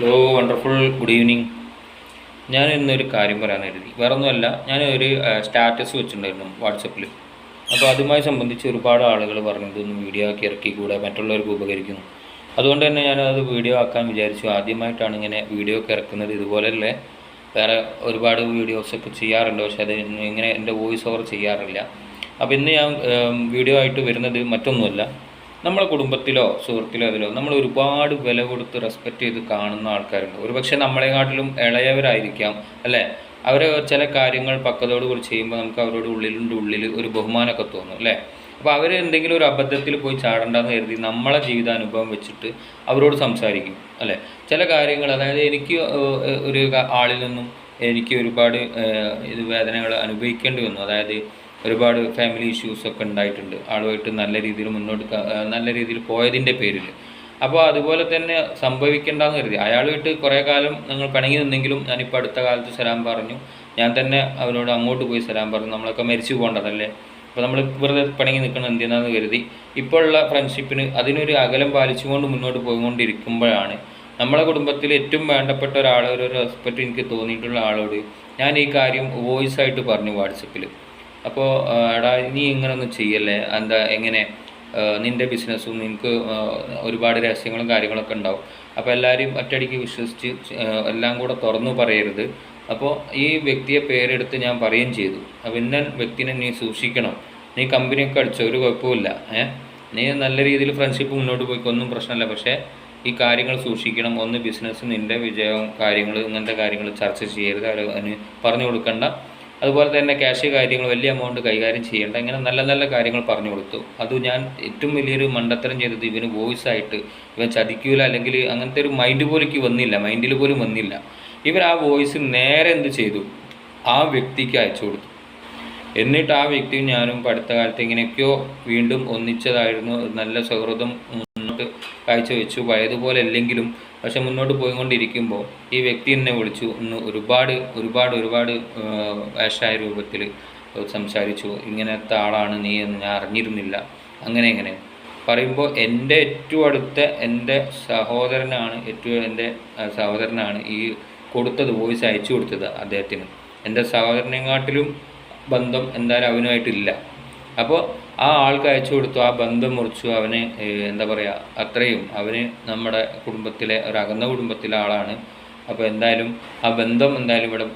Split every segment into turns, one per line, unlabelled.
Hello wonderful good evening ഞാൻ ഇന്നൊരു കാര്യം പറയാൻ കരുതി. വേറെ ഒന്നുമല്ല ഞാൻ ഒരു സ്റ്റാറ്റസ് വെച്ചിട്ടുണ്ടായിരുന്നു വാട്സപ്പിൽ അപ്പോൾ അതുമായി സംബന്ധിച്ച് ഒരുപാട് ആളുകൾ പറഞ്ഞു ഇതൊന്ന് വീഡിയോ ആക്കി ഇറക്കി കൂടെ മറ്റുള്ളവർക്ക് ഉപകരിക്കുന്നു. അതുകൊണ്ട് തന്നെ ഞാനത് വീഡിയോ ആക്കാൻ വിചാരിച്ചു. ആദ്യമായിട്ടാണ് ഇങ്ങനെ വീഡിയോ ഒക്കെ ഇറക്കുന്നത്. ഇതുപോലെയല്ലേ വേറെ ഒരുപാട് വീഡിയോസൊക്കെ ചെയ്യാറുണ്ട്. പക്ഷേ അത് ഇങ്ങനെ എന്റെ വോയിസ് ഓവർ ചെയ്യാറില്ല. അപ്പോൾ ഇന്ന് ഞാൻ വീഡിയോ ആയിട്ട് വരുന്നത് മറ്റൊന്നുമല്ല. നമ്മളെ കുടുംബത്തിലോ സുഹൃത്തിലോ അതിലോ നമ്മൾ ഒരുപാട് വില കൊടുത്ത് റെസ്പെക്റ്റ് ചെയ്ത് കാണുന്ന ആൾക്കാരുണ്ട്. ഒരുപക്ഷെ നമ്മളെക്കാട്ടിലും ഇളയവരായിരിക്കാം അല്ലേ? അവർ ചില കാര്യങ്ങൾ പക്വതയോടുകൂടി ചെയ്യുമ്പോൾ നമുക്ക് അവരോട് ഉള്ളിലുണ്ട് ഉള്ളിൽ ഒരു ബഹുമാനമൊക്കെ തോന്നും അല്ലേ? അപ്പോൾ അവർ എന്തെങ്കിലും ഒരു അബദ്ധത്തിൽ പോയി ചാടണ്ടെന്ന് കരുതി നമ്മളെ ജീവിതാനുഭവം വെച്ചിട്ട് അവരോട് സംസാരിക്കും അല്ലേ? ചില കാര്യങ്ങൾ അതായത് എനിക്ക് ഒരു ആളിൽ നിന്നും എനിക്ക് ഒരുപാട് ഇത് വേദനകൾ അനുഭവിക്കേണ്ടി വന്നു. അതായത് ഒരുപാട് ഫാമിലി ഇഷ്യൂസൊക്കെ ഉണ്ടായിട്ടുണ്ട്. ആളുമായിട്ട് നല്ല രീതിയിൽ മുന്നോട്ട് നല്ല രീതിയിൽ പോയതിന്റെ പേരിൽ. അപ്പോൾ അതുപോലെ തന്നെ സംഭവിക്കേണ്ടെന്ന് കരുതി. അയാളുമായിട്ട് കുറേ കാലം ഞങ്ങൾ പിണങ്ങി നിന്നെങ്കിലും ഞാനിപ്പോൾ അടുത്ത കാലത്ത് സലാം പറഞ്ഞു. ഞാൻ തന്നെ അവരോട് അങ്ങോട്ട് പോയി സലാം പറഞ്ഞു. നമ്മളൊക്കെ മരിച്ചു പോകേണ്ടതല്ലേ? അപ്പോൾ നമ്മൾ വെറുതെ പിണങ്ങി നിൽക്കണം എന്തിനാന്ന് കരുതി. ഇപ്പോഴുള്ള ഫ്രണ്ട്ഷിപ്പിന് അതിനൊരു അകലം പാലിച്ചുകൊണ്ട് മുന്നോട്ട് പോയിക്കൊണ്ടിരിക്കുമ്പോഴാണ് നമ്മളെ കുടുംബത്തിൽ ഏറ്റവും വേണ്ടപ്പെട്ട ഒരാൾ ഒരു റെസ്പെക്റ്റ് എനിക്ക് തോന്നിയിട്ടുള്ള ആളോട് ഞാൻ ഈ കാര്യം വോയിസ് ആയിട്ട് പറഞ്ഞു വാട്സപ്പിൽ. അപ്പോൾ എടാ നീ ഇങ്ങനൊന്നും ചെയ്യല്ലേ? എന്താ എങ്ങനെ? നിന്റെ ബിസിനസ്സും നിനക്ക് ഒരുപാട് രഹസ്യങ്ങളും കാര്യങ്ങളൊക്കെ ഉണ്ടാവും. അപ്പോൾ എല്ലാവരും ഒറ്റയടിക്ക് വിശ്വസിച്ച് എല്ലാം കൂടെ തുറന്നു പറയരുത്. അപ്പോൾ ഈ വ്യക്തിയെ പേരെടുത്ത് ഞാൻ പറയുകയും ചെയ്തു. ഇന്ന വ്യക്തിനെ നീ സൂക്ഷിക്കണം. നീ കമ്പനിയൊക്കെ അടിച്ചോ ഒരു കുഴപ്പമില്ല ഏ? നീ നല്ല രീതിയിൽ ഫ്രണ്ട്ഷിപ്പ് മുന്നോട്ട് പോയിക്കോ ഒന്നും പ്രശ്നമില്ല. പക്ഷേ ഈ കാര്യങ്ങൾ സൂക്ഷിക്കണം. ഒന്ന് ബിസിനസ് നിന്റെ വിജയവും കാര്യങ്ങൾ ഇങ്ങനത്തെ കാര്യങ്ങൾ ചർച്ച ചെയ്യരുത്. അതിന് പറഞ്ഞു കൊടുക്കണ്ട. അതുപോലെ തന്നെ ക്യാഷ് കാര്യങ്ങൾ വലിയ എമൗണ്ട് കൈകാര്യം ചെയ്യേണ്ട ഇങ്ങനെ നല്ല നല്ല കാര്യങ്ങൾ പറഞ്ഞു കൊടുത്തു. അത് ഞാൻ ഏറ്റവും വലിയൊരു മണ്ടത്തരം ചെയ്തത് ഇവന് വോയിസ് ആയിട്ട് ഇവൻ ചതിക്കൂല അല്ലെങ്കിൽ അങ്ങനത്തെ ഒരു മൈൻഡ് പോലേക്ക് വന്നില്ല മൈൻഡിൽ പോലും വന്നില്ല. ഇവർ ആ വോയിസ് നേരെ എന്ത് ചെയ്തു? ആ വ്യക്തിക്ക് അയച്ചു കൊടുത്തു. എന്നിട്ട് ആ വ്യക്തിയും ഞാനും അടുത്ത കാലത്ത് ഇങ്ങനെയൊക്കെയോ വീണ്ടും ഒന്നിച്ചതായിരുന്നു. നല്ല സൗഹൃദം മുന്നോട്ട് കാഴ്ചവെച്ചു. പഴയതുപോലെ അല്ലെങ്കിലും പക്ഷെ മുന്നോട്ട് പോയിക്കൊണ്ടിരിക്കുമ്പോൾ ഈ വ്യക്തി എന്നെ വിളിച്ചു. ഒന്ന് ഒരുപാട് ഒരുപാട് ഒരുപാട് വേഷായ രൂപത്തിൽ സംസാരിച്ചു. ഇങ്ങനത്തെ ആളാണ് നീ എന്ന് ഞാൻ അറിഞ്ഞിരുന്നില്ല. അങ്ങനെ ഇങ്ങനെ. പറയുമ്പോൾ എന്റെ ഏറ്റവും അടുത്ത എന്റെ സഹോദരനാണ് ഏറ്റവും എന്റെ സഹോദരനാണ് ഈ കൊടുത്തത് വോയിസ് അയച്ചു കൊടുത്തത് അദ്ദേഹത്തിന്. എന്റെ സഹോദരനെക്കാട്ടിലും ബന്ധം എന്തായാലും അവനുമായിട്ടില്ല. അപ്പോൾ ആ ആൾക്ക് അയച്ചു കൊടുത്തു ആ ബന്ധം മുറിച്ചു അവന് എന്താ പറയുക അത്രയും. അവന് നമ്മുടെ കുടുംബത്തിലെ ഒരു അകന്ന കുടുംബത്തിലെ ആളാണ്. അപ്പോൾ എന്തായാലും ആ ബന്ധം എന്തായാലും ഇവിടെ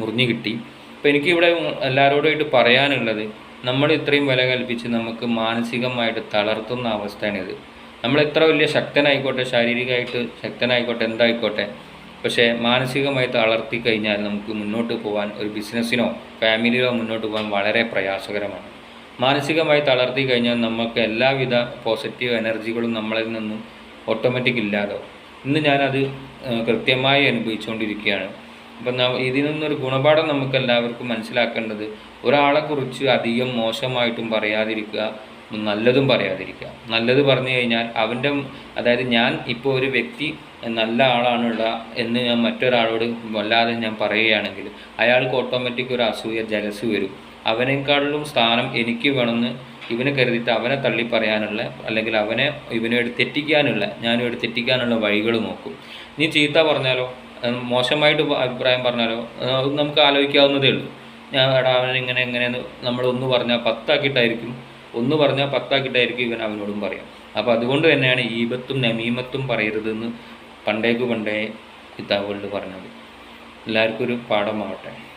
മുറിഞ്ഞു കിട്ടി. അപ്പോൾ എനിക്ക് ഇവിടെ എല്ലാവരോടായിട്ട് പറയാനുള്ളത് നമ്മൾ ഇത്രയും വില കൽപ്പിച്ച് നമുക്ക് മാനസികമായിട്ട് തളർത്തുന്ന അവസ്ഥയാണിത്. നമ്മൾ എത്ര വലിയ ശക്തനായിക്കോട്ടെ ശാരീരികമായിട്ട് ശക്തനായിക്കോട്ടെ എന്തായിക്കോട്ടെ പക്ഷേ മാനസികമായി തളർത്തി കഴിഞ്ഞാൽ നമുക്ക് മുന്നോട്ട് പോകാൻ ഒരു ബിസിനസ്സിനോ ഫാമിലിയിലോ മുന്നോട്ട് പോകാൻ വളരെ പ്രയാസകരമാണ്. മാനസികമായി തളർത്തി കഴിഞ്ഞാൽ നമുക്ക് എല്ലാവിധ പോസിറ്റീവ് എനർജികളും നമ്മളിൽ നിന്നും ഓട്ടോമാറ്റിക് ഇല്ലാതാവും. ഇന്ന് ഞാനത് കൃത്യമായി അനുഭവിച്ചുകൊണ്ടിരിക്കുകയാണ് അപ്പം ഇതിൽ നിന്നൊരു ഗുണപാഠം നമുക്ക് എല്ലാവർക്കും മനസ്സിലാക്കേണ്ടത് ഒരാളെക്കുറിച്ച് അധികം മോശമായിട്ടും പറയാതിരിക്കുക നല്ലതും പറയാതിരിക്കുക. നല്ലത് പറഞ്ഞു കഴിഞ്ഞാൽ അവന്റെ അതായത് ഞാൻ ഇപ്പോൾ ഒരു വ്യക്തി നല്ല ആളാണുള്ള എന്ന് ഞാൻ മറ്റൊരാളോട് വല്ലാതെ ഞാൻ പറയുകയാണെങ്കിൽ അയാൾക്ക് ഓട്ടോമാറ്റിക് ഒരു അസൂയ ജലസ് വരും. അവനേക്കാളിലും സ്ഥാനം എനിക്ക് വേണമെന്ന് ഇവനെ കരുതിയിട്ട് അവനെ തള്ളി പറയാനുള്ള അല്ലെങ്കിൽ അവനെ ഇവനോട് തെറ്റിക്കാനുള്ള ഞാനോട് തെറ്റിക്കാനുള്ള വഴികൾ നോക്കും. നീ ചീത്ത പറഞ്ഞാലോ? മോശമായിട്ട് അഭിപ്രായം പറഞ്ഞാലോ? നമുക്ക് ആലോചിക്കാവുന്നതേ ഉള്ളൂ. ഞാൻ എടാ അവൻ ഇങ്ങനെ എങ്ങനെയെന്ന് നമ്മൾ ഒന്ന് പറഞ്ഞാൽ പത്താക്കിയിട്ടായിരിക്കും. ഒന്ന് പറഞ്ഞാൽ പത്താക്കിയിട്ടായിരിക്കും ഇവൻ അവനോടും പറയാം. അപ്പോൾ അതുകൊണ്ട് തന്നെയാണ് ഈബത്തും നമീമത്തും പറയരുതെന്ന് പണ്ടേക്ക് പണ്ടേ കിതാബുകളിൽ പറഞ്ഞത്. എല്ലാവർക്കും ഒരു പാഠമാവട്ടെ.